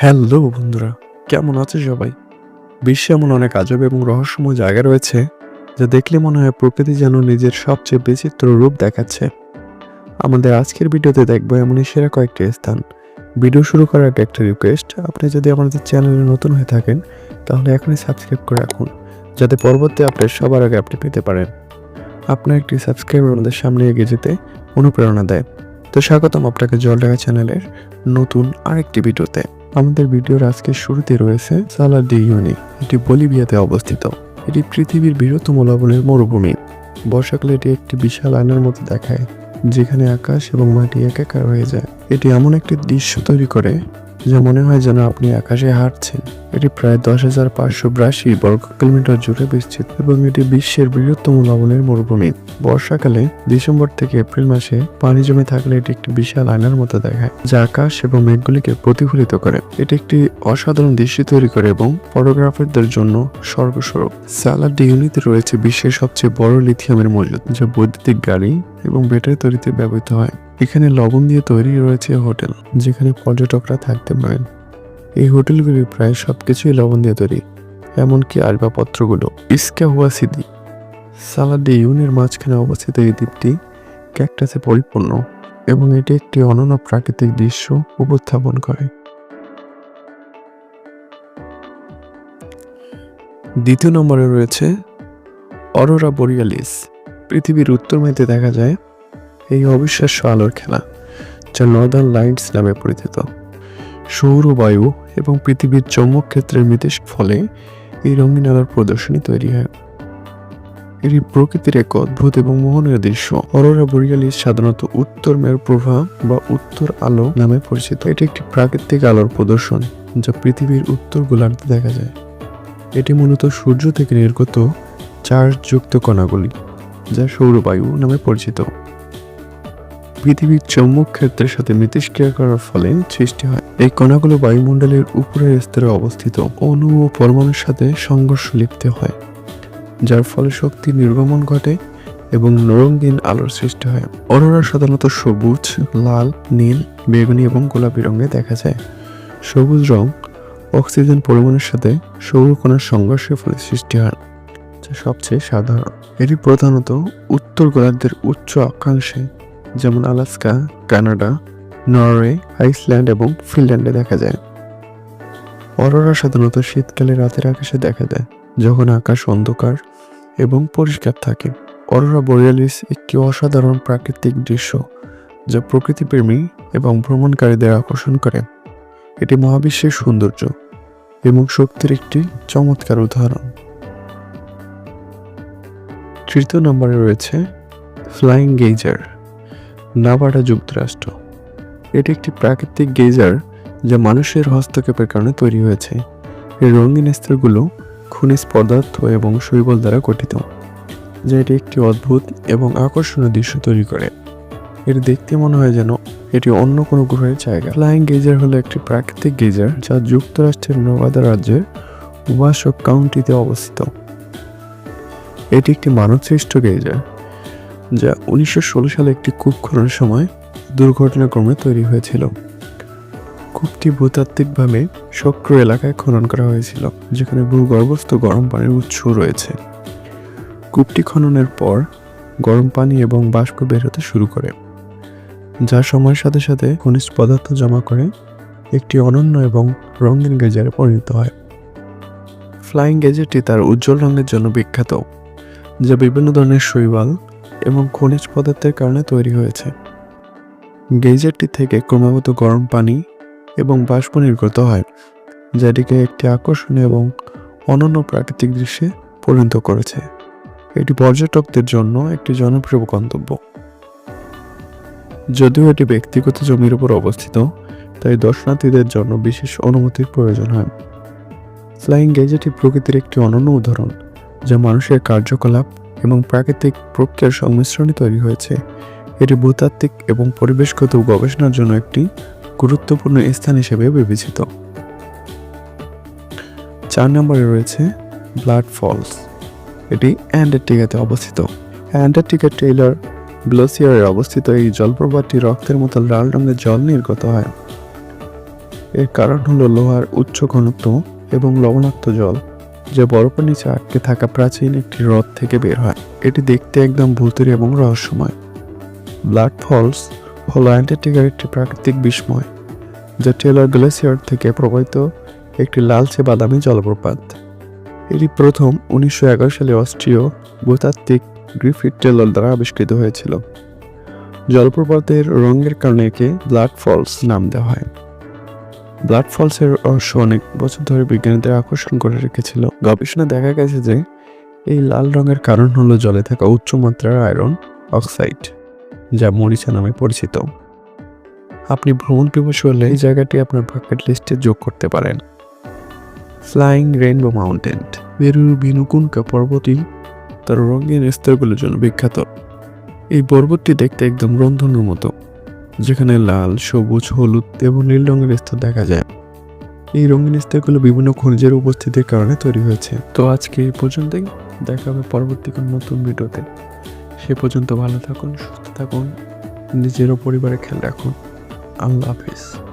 Hello বন্ধুরা, কেমন আছে সবাই? বিশ্বে এমন অনেক আজব এবং রহস্যময় জায়গা রয়েছে, যা দেখলে মনে হয় প্রকৃতি যেন নিজের সবচেয়ে বিচিত্র রূপ দেখাচ্ছে। আমাদের আজকের ভিডিওতে দেখব এমনই সেরা কয়েকটি স্থান। ভিডিও শুরু করার আগে একটা রিকোয়েস্ট আপনি যদি আমাদের চ্যানেলে নতুন হয়ে থাকেন, তাহলে এখনই সাবস্ক্রাইব করে রাখুন, যাতে পরবর্তী আপডেট সবার আগে আপনি পেতে পারেন। আপনার একটি সাবস্ক্রাইব আমাদের সামনে এগিয়ে যেতে অনুপ্রেরণা দেয়। তো স্বাগতম আপনাকে জল ঢাকা চ্যানেলের নতুন আরেকটি ভিডিওতে। আমাদের ভিডিওর আজকে শুরুতে রয়েছে সালা ডি ইউনি, এটি বলিভিয়াতে অবস্থিত। এটি পৃথিবীর বৃহত্তম লবণের মরুভূমি। বর্ষাকালে এটি একটি বিশাল আয়নার মতো দেখায়, যেখানে আকাশ এবং মাটি একাকার হয়ে যায়। এটি এমন একটি দৃশ্য তৈরি করে, যা মনে হয় যেন আপনি আকাশে হাঁটছেন। এটি প্রায় দশ হাজার পাঁচশো বিরাশি বর্গ কিলোমিটার জুড়ে বিস্তৃত এবং এটি বিশ্বের বৃহত্তম লবণের মরুভূমি। বর্ষাকালে ডিসেম্বর থেকে এপ্রিল মাসে পানি জমে থাকলে এটি একটি বিশাল আয়নার মতো দেখায়, যা আকাশ এবং মেঘগুলিকে প্রতিফলিত করে। এটি একটি অসাধারণ দৃশ্য তৈরি করে এবং ফটোগ্রাফারদের জন্য স্বর্গস্বরূপ। সালাড ইউনিতে রয়েছে বিশ্বের সবচেয়ে বড় লিথিয়ামের মজুদ, যা বৈদ্যুতিক গাড়ি এবং ব্যাটারি তৈরিতে ব্যবহৃত হয়। এখানে লবণ দিয়ে তৈরি রয়েছে হোটেল, যেখানে পর্যটকরা থাকতে পারেন। এই হোটেলগুলি প্রায় সবকিছুই লবণ দিয়ে তৈরি, এমনকি আসবাবপত্রগুলো। ইস্কা হুয়া সিদি সালাডে ইউনের মাঝখানে অবস্থিত এই দ্বীপটি ক্যাকটাসে পরিপূর্ণ এবং এটি একটি অনন্য প্রাকৃতিক দৃশ্য উপস্থাপন করে। দ্বিতীয় নম্বরে রয়েছে অরোরা বোরিয়ালিস। পৃথিবীর উত্তর মেতে দেখা যায় এই অবিশ্বাস্য আলোর খেলা, যা নর্দার্ন লাইটস নামে পরিচিত। সৌর বায়ু এবং পৃথিবীর চৌম্বক ক্ষেত্রের মিতেশ ফলে এই রঙিন আলোর প্রদর্শনী তৈরি হয়। এটি প্রকৃতির এক অদ্ভুত এবং মোহনীয় দৃশ্য। অরোরা বোরিয়ালিস সাধারণত উত্তর মেরু প্রভা বা উত্তর আলো নামে পরিচিত। এটি একটি প্রাকৃতিক আলোর প্রদর্শন যা পৃথিবীর উত্তর গোলার্ধে দেখা যায়। এটি মূলত সূর্য থেকে নির্গত চার্জযুক্ত কণাগুলি, যা সৌরবায়ু নামে পরিচিত। পৃথিবীর চৌম্বক ক্ষেত্রের সাথে মিথস্ক্রিয়া করার ফলে সৃষ্টি হয়। এই কণাগুলো বায়ুমণ্ডলের উপরের স্তরে অবস্থিত অণু ও পরমাণুর সাথে সংঘর্ষ লিপ্ত হয়, যার ফলে শক্তি নির্গমন ঘটে এবং নরঙ্গিন আলোর সৃষ্টি হয়। অরোরা সাধারণত সবুজ, লাল, নীল, বেগুনি এবং গোলাপি রঙে দেখা যায়। সবুজ রং অক্সিজেন পরিমাণের সাথে সৌর কণার সংঘর্ষের ফলে সৃষ্টি হয়, যা সবচেয়ে সাধারণ। এটি প্রধানত উত্তর গোলার্ধের উচ্চ অক্ষাংশে যেমন আলাস্কা, কানাডা, নরওয়ে, আইসল্যান্ড এবং ফিনল্যান্ডে দেখা যায়। অরোরা সাধারণত শীতকালে রাতের আকাশে দেখা যায় যখন আকাশ অন্ধকার এবং পরিষ্কার থাকে। অরোরা বোরিয়ালিস একটি অসাধারণ প্রাকৃতিক দৃশ্য যা প্রকৃতিপ্রেমী এবং ভ্রমণকারীদের আকর্ষণ করে। এটি মহাবিশ্বের সৌন্দর্য এবং শক্তির একটি চমৎকার উদাহরণ। তৃতীয় নম্বরে রয়েছে ফ্লাইং গেজার নাভাডা যুক্তরাষ্ট্র। এটি একটি প্রাকৃতিক গেজার যা মানুষের হস্তক্ষেপের কারণে তৈরি হয়েছে। এর রঙিন স্তরগুলো খনিজ পদার্থ এবং শৈবল দ্বারা গঠিত, যা এটি একটি অদ্ভুত এবং আকর্ষণীয় দৃশ্য তৈরি করে। এটি দেখতে মনে হয় যেন এটি অন্য কোনো গ্রহের জায়গা। ফ্লাইং গেজার হলো একটি প্রাকৃতিক গেজার যা যুক্তরাষ্ট্রের নবাদা রাজ্যের উবাসক কাউন্টিতে অবস্থিত। এটি একটি মানবসৃষ্ট গেজার যা উনিশশো ষোলো সালে একটি কূপ খননের সময় দুর্ঘটনাক্রমে তৈরি হয়েছিল। কূপটি ভূতাত্ত্বিকভাবে সক্রিয় এলাকায় খনন করা হয়েছিল, যেখানে ভূগর্ভস্থ গরম পানির উৎস রয়েছে। কূপটি খননের পর গরম পানি এবং বাষ্প বের হতে শুরু করে, যা সময়ের সাথে সাথে খনিজ পদার্থ জমা করে একটি অনন্য এবং রঙিন গেজারে পরিণত হয়। ফ্লাইং গেজেটটি তার উজ্জ্বল রঙের জন্য বিখ্যাত, যা বিভিন্ন ধরনের শৈবাল এবং খনিজ পদার্থের কারণে তৈরি হয়েছে। গেজারটি থেকে ক্রমাগত গরম পানি এবং বাষ্প নির্গত হয়, যেটিকে একটি আকর্ষণীয় এবং অনন্য প্রাকৃতিক দৃশ্যে পরিণত করেছে। এটি পর্যটকদের জন্য একটি জনপ্রিয় গন্তব্য। যদিও এটি ব্যক্তিগত জমির উপর অবস্থিত, তাই দর্শনার্থীদের জন্য বিশেষ অনুমতির প্রয়োজন হয়। ফ্লাইং গেজেটি প্রকৃতির একটি অনন্য উদাহরণ, যা মানুষের কার্যকলাপ এবং প্রাকৃতিক প্রক্রিয়ার সংমিশ্রণে তৈরি হয়েছে। এটি ভূতাত্ত্বিক এবং পরিবেশগত গবেষণার জন্য একটি গুরুত্বপূর্ণ স্থান হিসেবে বিবেচিত। চার নম্বরে রয়েছে ব্লাড ফলস। এটি অ্যান্টার্কটিকাতে অবস্থিত। অ্যান্টার্কটিকা টেইলার গ্লোসিয়ারে অবস্থিত। এই জলপ্রপাতটি রক্তের মতো লাল রঙের জল নির্গত হয়। এর কারণ হলো লোহার উচ্চ ঘনত্ব এবং লবণাক্ত জল। যা বরফের নিচে আটকে থাকা প্রাচীন একটি হ্রদ থেকে বের হয়। এটি দেখতে একদম ভূতের এবং রহস্যময়। ব্লাড ফলস হলো অ্যান্টার্কটিকার একটি প্রাকৃতিক বিস্ময়, যা টেলর গ্লেসিয়ার থেকে প্রবাহিত একটি লালচে বাদামি জলপ্রপাত। এটি প্রথম উনিশশো এগারো সালে অস্ট্রীয় ভূতাত্ত্বিক গ্রিফিট টেলর দ্বারা আবিষ্কৃত হয়েছিল। জলপ্রপাতের রঙের কারণে একে ব্লাড ফলস নাম দেওয়া হয়। ব্লাড ফলসের রহস্য অনেক বছর ধরে বিজ্ঞানীদের আকর্ষণ করে রেখেছিল। গবেষণা দেখা গেছে যে, এই লাল রঙের কারণ হলো জলে থাকা উচ্চ মাত্রার আয়রন অক্সাইড, যা মরিচা নামে পরিচিত। আপনি ভ্রমণ পিপাসু হলে এই জায়গাটি আপনার বাকেট লিস্টে যোগ করতে পারেন। ফ্লাইং রেইনবো মাউন্টেন পেরুর ভিনুকুনকা পর্বতই তার রঙিন স্তরগুলোর জন্য বিখ্যাত। এই পর্বতটি দেখতে একদম রন্ধনের মতো। যেখানে লাল, সবুজ, হলুদ এবং নীল রঙের স্তর দেখা যায়। এই রঙিন স্তরগুলো বিভিন্ন খনিজের উপস্থিতির কারণে তৈরি হয়েছে। তো আজকে এই পর্যন্তই। দেখা হবে পরবর্তী কোনো নতুন ভিডিওতে। সে পর্যন্ত ভালো থাকুন, সুস্থ থাকুন নিজেরও পরিবারের খেয়াল রাখুন। আল্লাহ হাফিজ।